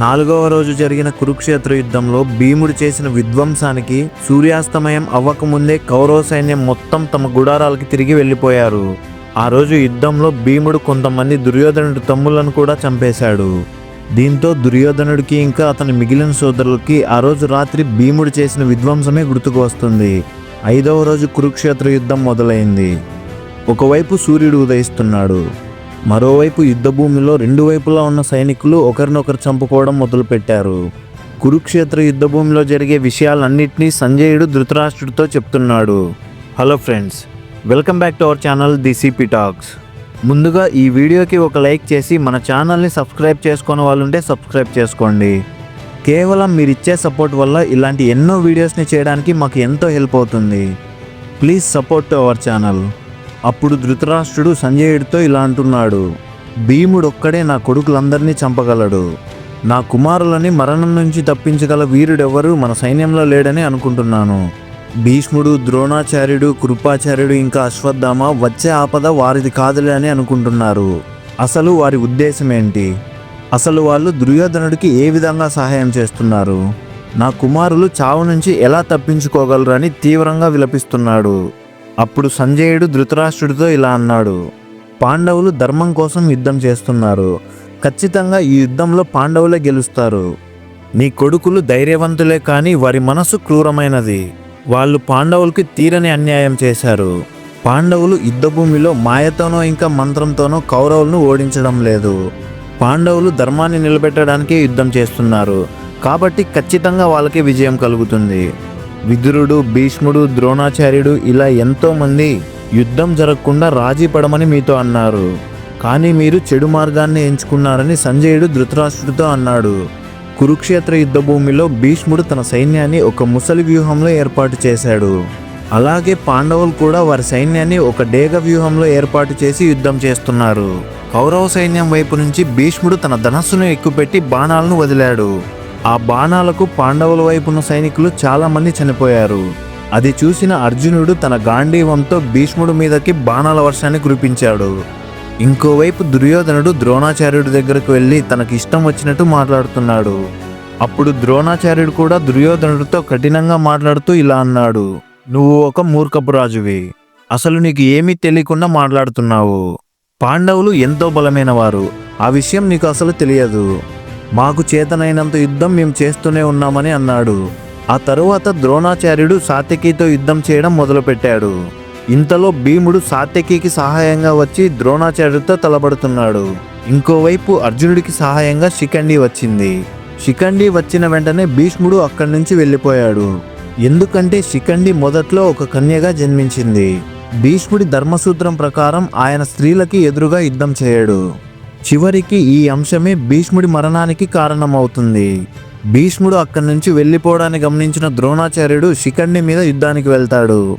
నాలుగవ రోజు జరిగిన కురుక్షేత్ర యుద్ధంలో భీముడు చేసిన విధ్వంసానికి సూర్యాస్తమయం అవ్వకముందే కౌరవ సైన్యం మొత్తం తమ గుడారాలకి తిరిగి వెళ్ళిపోయారు. ఆ రోజు యుద్ధంలో భీముడు కొంతమంది దుర్యోధనుడి తమ్ములను కూడా చంపేశాడు. దీంతో దుర్యోధనుడికి ఇంకా అతని మిగిలిన సోదరులకి ఆ రోజు రాత్రి భీముడు చేసిన విధ్వంసమే గుర్తుకు వస్తుంది. ఐదవ రోజు కురుక్షేత్ర యుద్ధం మొదలైంది. ఒకవైపు సూర్యుడు ఉదయిస్తున్నాడు. మరోవైపు యుద్ధభూమిలో రెండు వైపులా ఉన్న సైనికులు ఒకరినొకరు చంపుకోవడం మొదలుపెట్టారు. కురుక్షేత్ర యుద్ధభూమిలో జరిగే విషయాలన్నింటినీ సంజయుడు ధృతరాష్ట్రుడితో చెప్తున్నాడు. Hello friends welcome back to our channel the CP talks. ముందుగా ఈ వీడియోకి ఒక లైక్ చేసి మన ఛానల్ని సబ్స్క్రైబ్ చేసుకునే వాళ్ళుంటే సబ్స్క్రైబ్ చేసుకోండి. కేవలం మీరు ఇచ్చే సపోర్ట్ వల్ల ఇలాంటి ఎన్నో వీడియోస్ని చేయడానికి మాకు ఎంతో హెల్ప్ అవుతుంది. Please support to our channel. అప్పుడు ధృతరాష్ట్రుడు సంజయుడితో ఇలా అంటున్నాడు భీముడు ఒక్కడే నా కొడుకులందరినీ చంపగలడు. నా కుమారులని మరణం నుంచి తప్పించగల వీరుడెవరు మన సైన్యంలో లేడని అనుకుంటున్నాను. భీష్ముడు ద్రోణాచార్యుడు కృపాచార్యుడు ఇంకా అశ్వత్థామ వచ్చే ఆపద వారిది కాదులే అని అనుకుంటున్నారు. అసలు వారి ఉద్దేశం ఏంటి అసలు వాళ్ళు దుర్యోధనుడికి ఏ విధంగా సహాయం చేస్తున్నారు? నా కుమారులు చావు నుంచి ఎలా తప్పించుకోగలరు అని తీవ్రంగా విలపిస్తున్నాడు. అప్పుడు సంజయుడు ధృతరాష్ట్రుడితో ఇలా అన్నాడు పాండవులు ధర్మం కోసం యుద్ధం చేస్తున్నారు. ఖచ్చితంగా ఈ యుద్ధంలో పాండవులే గెలుస్తారు. నీ కొడుకులు ధైర్యవంతులే కానీ వారి మనసు క్రూరమైనది. వాళ్ళు పాండవులకి తీరని అన్యాయం చేశారు. పాండవులు యుద్ధభూమిలో మాయతోనో ఇంకా మంత్రంతోనో కౌరవులను ఓడించడం లేదు. పాండవులు ధర్మాన్ని నిలబెట్టడానికే యుద్ధం చేస్తున్నారు. కాబట్టి ఖచ్చితంగా వాళ్ళకి విజయం కలుగుతుంది. విదురుడు భీష్ముడు ద్రోణాచార్యుడు ఇలా ఎంతోమంది యుద్ధం జరగకుండా రాజీ పడమని మీతో అన్నారు. కానీ మీరు చెడు మార్గాన్ని ఎంచుకున్నారని సంజయుడు ధృతరాష్ట్రుడితో అన్నాడు. కురుక్షేత్ర యుద్ధ భూమిలో భీష్ముడు తన సైన్యాన్ని ఒక ముసలి వ్యూహంలో ఏర్పాటు చేశాడు. అలాగే పాండవులు కూడా వారి సైన్యాన్ని ఒక డేగ వ్యూహంలో ఏర్పాటు చేసి యుద్ధం చేస్తున్నారు. కౌరవ సైన్యం వైపు నుంచి భీష్ముడు తన ధనస్సును ఎక్కుపెట్టి బాణాలను వదిలాడు. ఆ బాణాలకు పాండవుల వైపున్న సైనికులు చాలామంది చనిపోయారు. అది చూసిన అర్జునుడు తన గాంధీవంతో భీష్ముడు మీదకి బాణాల వర్షాన్ని కురిపించాడు. ఇంకోవైపు దుర్యోధనుడు ద్రోణాచార్యుడి దగ్గరకు వెళ్ళి తనకి ఇష్టం వచ్చినట్టు మాట్లాడుతున్నాడు. అప్పుడు ద్రోణాచార్యుడు కూడా దుర్యోధనుడితో కఠినంగా మాట్లాడుతూ ఇలా అన్నాడు. నువ్వు ఒక మూర్ఖపు రాజువి. అసలు నీకు ఏమీ తెలియకుండా మాట్లాడుతున్నావు. పాండవులు ఎంతో బలమైన వారు ఆ విషయం నీకు అసలు తెలియదు. మాకు చేతనైనంత యుద్ధం మేము చేస్తూనే ఉన్నామని అన్నాడు. ఆ తరువాత ద్రోణాచార్యుడు సాత్యకితో యుద్ధం చేయడం మొదలుపెట్టాడు. ఇంతలో భీముడు సాత్యకికి సహాయంగా వచ్చి ద్రోణాచార్యుడితో తలబడుతున్నాడు ఇంకోవైపు అర్జునుడికి సహాయంగా శిఖండి వచ్చింది. శిఖండి వచ్చిన వెంటనే భీష్ముడు అక్కడి నుంచి వెళ్ళిపోయాడు. ఎందుకంటే శిఖండి మొదట్లో ఒక కన్యగా జన్మించింది. భీష్ముడి ధర్మసూత్రం ప్రకారం ఆయన స్త్రీలకి ఎదురుగా యుద్ధం చేయడు. చివరికి ఈ అంశమే భీష్ముడి మరణానికి కారణమవుతుంది. భీష్ముడు అక్కడి నుంచి వెళ్ళిపోవడాన్ని గమనించిన ద్రోణాచార్యుడు శిఖండి మీద యుద్ధానికి వెళ్తాడు.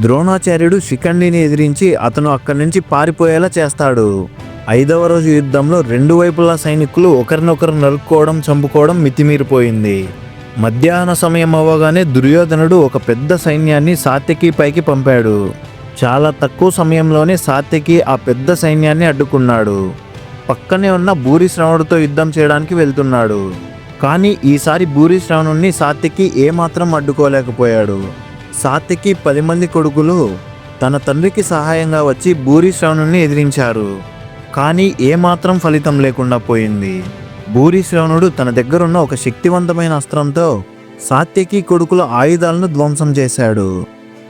ద్రోణాచార్యుడు శిఖండిని ఎదిరించి అతను అక్కడి నుంచి పారిపోయేలా చేస్తాడు. ఐదవ రోజు యుద్ధంలో రెండు వైపులా సైనికులు ఒకరినొకరు నరుక్కోవడం చంపుకోవడం మితిమీరిపోయింది. మధ్యాహ్న సమయం అవ్వగానే దుర్యోధనుడు ఒక పెద్ద సైన్యాన్ని సాత్యకి పైకి పంపాడు. చాలా తక్కువ సమయంలోనే సాత్యకి ఆ పెద్ద సైన్యాన్ని అడ్డుకున్నాడు. పక్కనే ఉన్న భూరిశ్రవణుడితో యుద్ధం చేయడానికి వెళ్తున్నాడు. కానీ ఈసారి భూరిశ్రవణుణ్ణి సాత్యకి ఏమాత్రం అడ్డుకోలేకపోయాడు. సాత్యకి పది మంది కొడుకులు తన తండ్రికి సహాయంగా వచ్చి భూరిశ్రవణుణ్ణి ఎదిరించారు. కానీ ఏమాత్రం ఫలితం లేకుండా పోయింది. భూరిశ్రవణుడు తన దగ్గరున్న ఒక శక్తివంతమైన అస్త్రంతో సాత్యకి కొడుకుల ఆయుధాలను ధ్వంసం చేశాడు.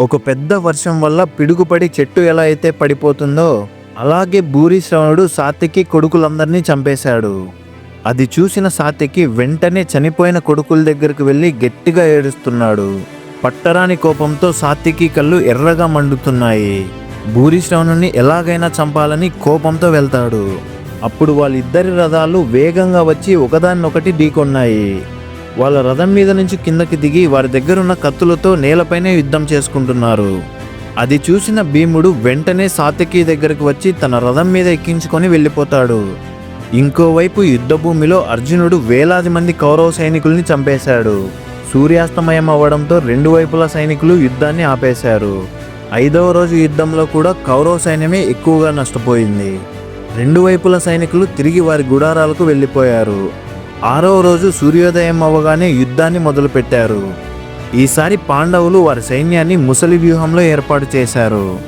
ఒక పెద్ద వర్షం వల్ల పిడుగుపడి చెట్టు ఎలా అయితే పడిపోతుందో అలాగే భూరిశ్రవణుడు సాత్యకి కొడుకులందరినీ చంపేశాడు. అది చూసిన సాత్యకి వెంటనే చనిపోయిన కొడుకుల దగ్గరకు వెళ్ళి గట్టిగా ఏడుస్తున్నాడు. పట్టరాని కోపంతో సాత్యకి కళ్ళు ఎర్రగా మండుతున్నాయి. భూరిశ్రవణుని ఎలాగైనా చంపాలని కోపంతో వెళ్తాడు. అప్పుడు వాళ్ళిద్దరి రథాలు వేగంగా వచ్చి ఒకదాన్నొకటి ఢీకొన్నాయి. వాళ్ళ రథం మీద నుంచి కిందకి దిగి వారి దగ్గరున్న కత్తులతో నేలపైనే యుద్ధం చేసుకుంటున్నారు. అది చూసిన భీముడు వెంటనే సాతకి దగ్గరకు వచ్చి తన రథం మీద ఎక్కించుకొని వెళ్ళిపోతాడు. ఇంకోవైపు యుద్ధభూమిలో అర్జునుడు వేలాది మంది కౌరవ సైనికుల్ని చంపేశాడు. సూర్యాస్తమయం అవ్వడంతో రెండు వైపుల సైనికులు యుద్ధాన్ని ఆపేశారు. ఐదవ రోజు యుద్ధంలో కూడా కౌరవ సైన్యమే ఎక్కువగా నష్టపోయింది. రెండు వైపుల సైనికులు తిరిగి వారి గుడారాలకు వెళ్ళిపోయారు. ఆరవ రోజు సూర్యోదయం అవ్వగానే యుద్ధాన్ని మొదలుపెట్టారు. ఈసారి పాండవులు వారి సైన్యాన్ని ముసలి వ్యూహంలో ఏర్పాటు చేశారు.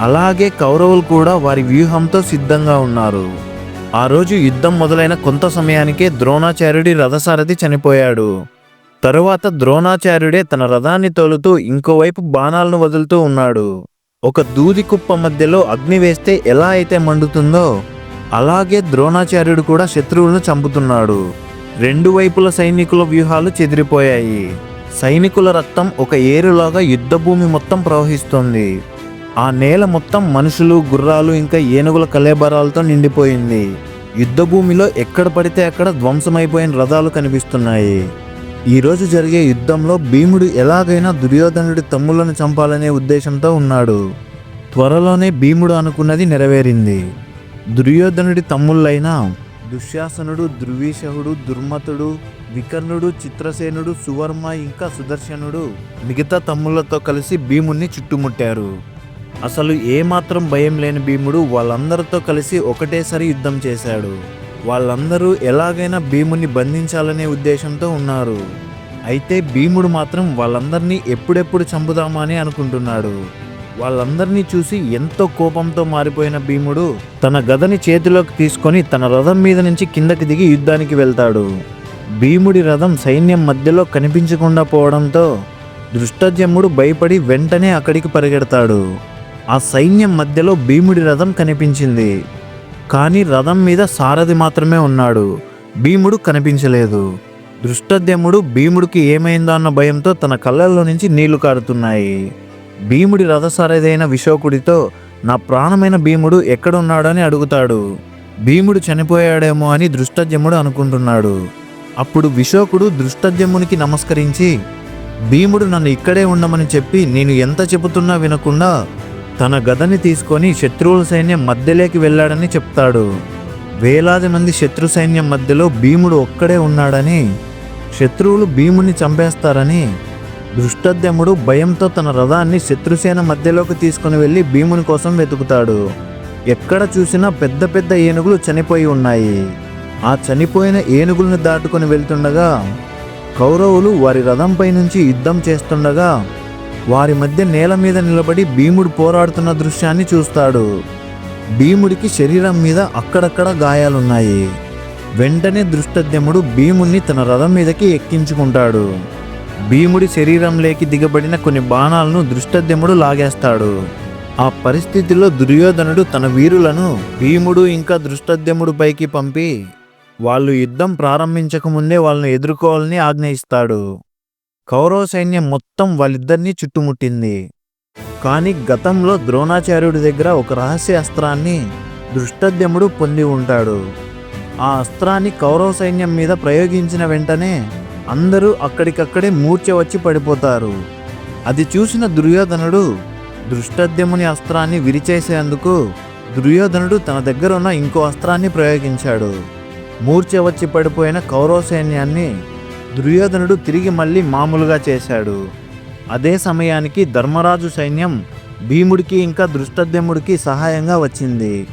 అలాగే కౌరవులు కూడా వారి వ్యూహంతో సిద్ధంగా ఉన్నారు. ఆ రోజు యుద్ధం మొదలైన కొంత సమయానికే ద్రోణాచార్యుడి రథసారథి చనిపోయాడు. తరువాత ద్రోణాచార్యుడే తన రథాన్ని తోలుతూ ఇంకోవైపు బాణాలను వదులుతూ ఉన్నాడు. ఒక దూది కుప్ప మధ్యలో అగ్ని వేస్తే ఎలా అయితే మండుతుందో అలాగే ద్రోణాచార్యుడు కూడా శత్రువులను చంపుతున్నాడు. రెండు వైపుల సైనికుల వ్యూహాలు చెదిరిపోయాయి. సైనికుల రక్తం ఒక ఏరులాగా యుద్ధభూమి మొత్తం ప్రవహిస్తోంది. ఆ నేల మొత్తం మనుషులు గుర్రాలు ఇంకా ఏనుగుల కలేబరాలతో నిండిపోయింది. యుద్ధభూమిలో ఎక్కడ పడితే అక్కడ ధ్వంసమైపోయిన రథాలు కనిపిస్తున్నాయి. ఈరోజు జరిగే యుద్ధంలో భీముడు ఎలాగైనా దుర్యోధనుడి తమ్ములను చంపాలనే ఉద్దేశంతో ఉన్నాడు. త్వరలోనే భీముడు అనుకున్నది నెరవేరింది. దుర్యోధనుడి తమ్ముళ్ళైన దుశ్శాసనుడు ధృవీశహుడు దుర్మతుడు వికర్ణుడు చిత్రసేనుడు సువర్మ ఇంకా సుదర్శనుడు మిగతా తమ్ముళ్ళతో కలిసి భీముణ్ణి చుట్టుముట్టారు. అసలు ఏమాత్రం భయం లేని భీముడు వాళ్ళందరితో కలిసి ఒకటేసారి యుద్ధం చేశాడు. వాళ్ళందరూ ఎలాగైనా భీముని బంధించాలనే ఉద్దేశంతో ఉన్నారు. అయితే భీముడు మాత్రం వాళ్ళందరినీ ఎప్పుడెప్పుడు చంపుదామా అని అనుకుంటున్నాడు. వాళ్ళందరినీ చూసి ఎంతో కోపంతో మారిపోయిన భీముడు తన గదని చేతిలోకి తీసుకొని తన రథం మీద నుంచి కిందకి దిగి యుద్ధానికి వెళ్తాడు. భీముడి రథం సైన్యం మధ్యలో కనిపించకుండా పోవడంతో దృష్టజమ్ముడు భయపడి వెంటనే అక్కడికి పరిగెడతాడు. ఆ సైన్యం మధ్యలో భీముడి రథం కనిపించింది. కానీ రథం మీద సారథి మాత్రమే ఉన్నాడు. భీముడు కనిపించలేదు. దృష్టద్యముడు భీముడికి ఏమైందో అన్న భయంతో తన కళ్ళల్లో నుంచి నీళ్ళు కారుతున్నాయి. భీముడి రథసారథైన విశోకుడితో నా ప్రాణమైన భీముడు ఎక్కడున్నాడని అడుగుతాడు. భీముడు చనిపోయాడేమో అని దృష్టజ్యముడు అనుకుంటున్నాడు. అప్పుడు విశోకుడు దృష్టజ్యమునికి నమస్కరించి భీముడు నన్ను ఇక్కడే ఉండమని చెప్పి నేను ఎంత చెబుతున్నా వినకుండా తన గదని తీసుకొని శత్రువుల సైన్యం మధ్యలోకి వెళ్ళాడని చెప్తాడు. వేలాది మంది శత్రు సైన్యం మధ్యలో భీముడు ఒక్కడే ఉన్నాడని శత్రువులు భీముని చంపేస్తారని దృష్టద్యముడు భయంతో తన రథాన్ని శత్రుసేన మధ్యలోకి తీసుకుని వెళ్ళి భీముని కోసం వెతుకుతాడు. ఎక్కడ చూసినా పెద్ద పెద్ద ఏనుగులు చనిపోయి ఉన్నాయి. ఆ చనిపోయిన ఏనుగులను దాటుకొని వెళ్తుండగా కౌరవులు వారి రథంపై నుంచి యుద్ధం చేస్తుండగా వారి మధ్య నేల మీద నిలబడి భీముడు పోరాడుతున్న దృశ్యాన్ని చూస్తాడు. భీముడికి శరీరం మీద అక్కడక్కడ గాయాలున్నాయి. వెంటనే దృష్టద్యముడు భీముణ్ణి తన రథం మీదకి ఎక్కించుకుంటాడు. భీముడి శరీరంలోకి దిగబడిన కొన్ని బాణాలను దృష్టద్యముడు లాగేస్తాడు. ఆ పరిస్థితిలో దుర్యోధనుడు తన వీరులను భీముడు ఇంకా దృష్టద్యముడు పైకి పంపి వాళ్ళు యుద్ధం ప్రారంభించకముందే వాళ్ళని ఎదుర్కోవాలని ఆజ్ఞయిస్తాడు. కౌరవ సైన్యం మొత్తం వాళ్ళిద్దరినీ చుట్టుముట్టింది. కానీ గతంలో ద్రోణాచార్యుడి దగ్గర ఒక రహస్య అస్త్రాన్ని దృష్టద్యముడు పొంది ఉంటాడు. ఆ అస్త్రాన్ని కౌరవ సైన్యం మీద ప్రయోగించిన వెంటనే అందరూ అక్కడికక్కడే మూర్చ వచ్చి పడిపోతారు. అది చూసిన దుర్యోధనుడు దృష్టద్యముని అస్త్రాన్ని విరిచేసేందుకు దుర్యోధనుడు తన దగ్గర ఉన్న ఇంకో అస్త్రాన్ని ప్రయోగించాడు. మూర్చ వచ్చి పడిపోయిన కౌరవ సైన్యాన్ని దుర్యోధనుడు తిరిగి మళ్ళీ మామూలుగా చేశాడు. అదే సమయానికి ధర్మరాజు సైన్యం భీముడికి ఇంకా దృష్టద్యముడికి సహాయంగా వచ్చింది.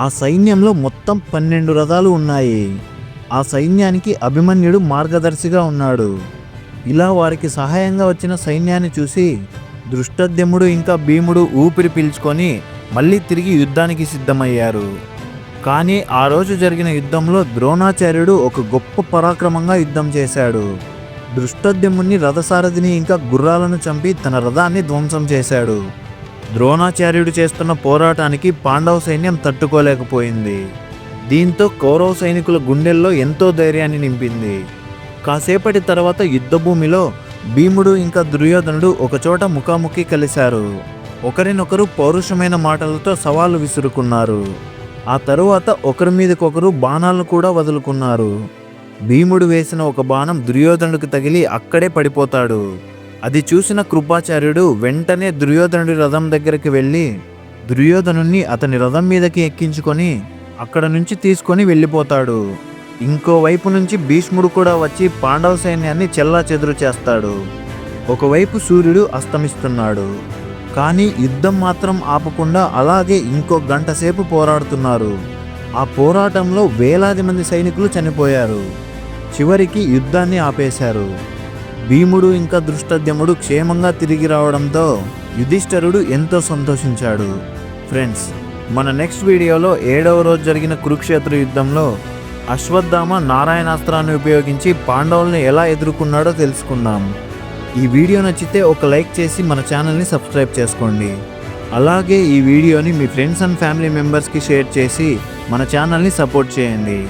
ఆ సైన్యంలో మొత్తం పన్నెండు రథాలు ఉన్నాయి. ఆ సైన్యానికి అభిమన్యుడు మార్గదర్శిగా ఉన్నాడు. ఇలా వారికి సహాయంగా వచ్చిన సైన్యాన్ని చూసి దృష్టద్యముడు ఇంకా భీముడు ఊపిరి పీల్చుకొని మళ్ళీ తిరిగి యుద్ధానికి సిద్ధమయ్యారు. కానీ ఆ రోజు జరిగిన యుద్ధంలో ద్రోణాచార్యుడు ఒక గొప్ప పరాక్రమంగా యుద్ధం చేశాడు. దృష్టద్యముని రథసారథిని ఇంకా గుర్రాలను చంపి తన రథాన్ని ధ్వంసం చేశాడు. ద్రోణాచార్యుడు చేస్తున్న పోరాటానికి పాండవ సైన్యం తట్టుకోలేకపోయింది. దీంతో కౌరవ సైనికుల గుండెల్లో ఎంతో ధైర్యాన్ని నింపింది. కాసేపటి తర్వాత యుద్ధభూమిలో భీముడు ఇంకా దుర్యోధనుడు ఒకచోట ముఖాముఖి కలిశారు. ఒకరినొకరు పౌరుషమైన మాటలతో సవాలు విసురుకున్నారు. ఆ తరువాత ఒకరి మీదకొకరు బాణాలను కూడా వదులుకున్నారు. భీముడు వేసిన ఒక బాణం దుర్యోధనుడికి తగిలి అక్కడే పడిపోతాడు. అది చూసిన కృపాచార్యుడు వెంటనే దుర్యోధనుడి రథం దగ్గరికి వెళ్ళి దుర్యోధనుణ్ణి అతని రథం మీదకి ఎక్కించుకొని అక్కడ నుంచి తీసుకొని వెళ్ళిపోతాడు. ఇంకోవైపు నుంచి భీష్ముడు కూడా వచ్చి పాండవ సైన్యాన్ని చెల్లా చెదురు చేస్తాడు. ఒకవైపు సూర్యుడు అస్తమిస్తున్నాడు. కానీ యుద్ధం మాత్రం ఆపకుండా అలాగే ఇంకో గంట సేపు పోరాడుతున్నారు. ఆ పోరాటంలో వేలాది మంది సైనికులు చనిపోయారు. చివరికి యుద్ధాన్ని ఆపేశారు. భీముడు ఇంకా దృష్టద్యముడు క్షేమంగా తిరిగి రావడంతో యుధిష్ఠరుడు ఎంతో సంతోషించాడు. ఫ్రెండ్స్ మన నెక్స్ట్ వీడియోలో ఏడవ రోజు జరిగిన కురుక్షేత్ర యుద్ధంలో అశ్వత్థామ నారాయణాస్త్రాన్ని ఉపయోగించి పాండవుల్ని ఎలా ఎదుర్కొన్నాడో తెలుసుకుందాం. ఈ వీడియో నచ్చితే ఒక లైక్ చేసి మన ఛానల్ని సబ్స్క్రైబ్ చేసుకోండి. అలాగే ఈ వీడియోని మీ ఫ్రెండ్స్ అండ్ ఫ్యామిలీ మెంబర్స్కి షేర్ చేసి మన ఛానల్ని సపోర్ట్ చేయండి.